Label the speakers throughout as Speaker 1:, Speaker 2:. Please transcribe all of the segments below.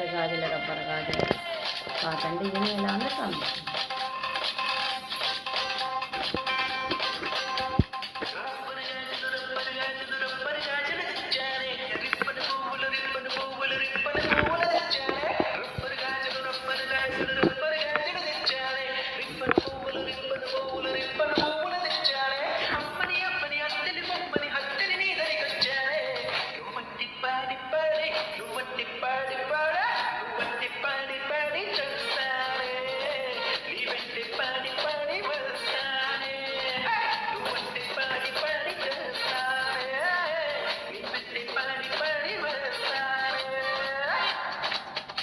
Speaker 1: గాజుల rubber గాజులు cotton design ఎలా ఉందో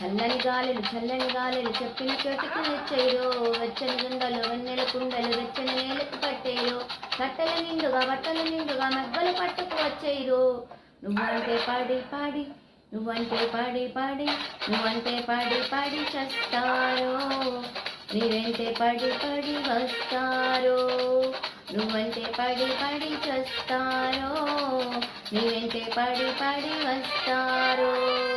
Speaker 1: చల్లని గాలులు చల్లని గాలులు చెప్పిన చోటుకు నిచ్చయ్యో వెచ్చని గుండలు వెన్నెల కుండలు వెచ్చని నేలకు పట్టేరు. కట్టెల నిండుగా బట్టల నిండుగా మెగ్గలు పట్టుకు వచ్చేరు. నువ్వంటే పాడి పాడి నువ్వంటే పాడి పాడి నువ్వంటే పాడి పాడి చస్తారో. నీవంటే పాడి పాడి వస్తారో. నువ్వంటే పాడి పాడి చస్తారో. నీవంటే పాడి పాడి వస్తారో.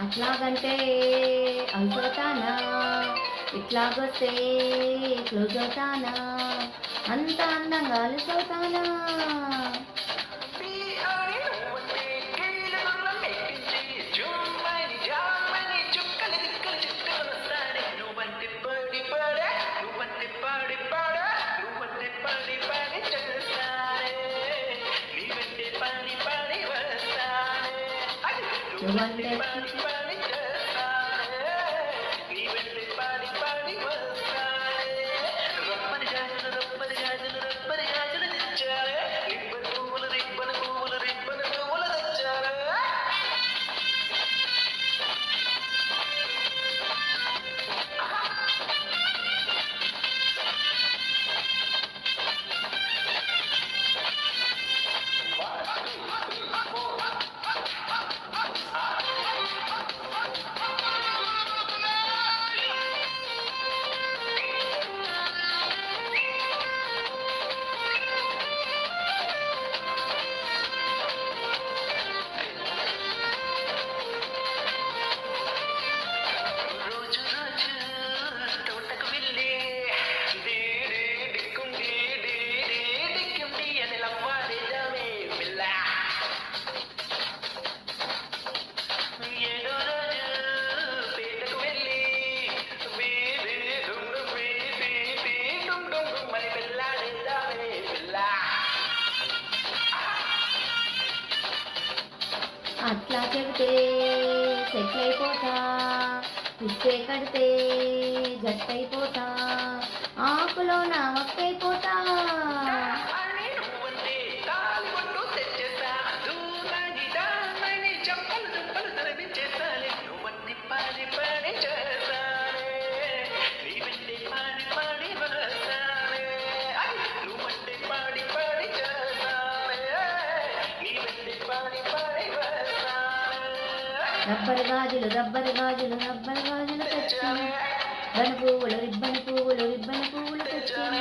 Speaker 1: అట్లాగంటే అయిపోతానా ఇట్లాగొస్తే క్లోజ్ అవుతానా? అంత అందంగా అలసవుతానా నువ్వంటే
Speaker 2: రోజు
Speaker 1: అట్లా చెబితే సెటిల్ అయిపోతా ఇస్తే కడితే జట్టయిపోతా ఆకులో నా ఒక్కైపోతా
Speaker 2: అని
Speaker 1: రబ్బరు గాజులు రబ్బరు గాజులు రబ్బరు గాజులు తెచ్చాను బని పువ్వులు రిబ్బని పువ్వులు రిబ్బని పువ్వులు తెచ్చాను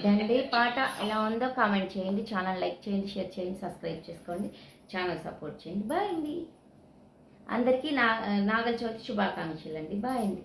Speaker 1: ఇదండి పాట ఎలా ఉందో కామెంట్ చేయండి. ఛానల్ లైక్ చేయండి షేర్ చేయండి సబ్స్క్రైబ్ చేసుకోండి. ఛానల్ సపోర్ట్ చేయండి. బాయ్ అండి. అందరికీ నా నాగల చవితి శుభాకాంక్షలు అండి బాయ్ అండి.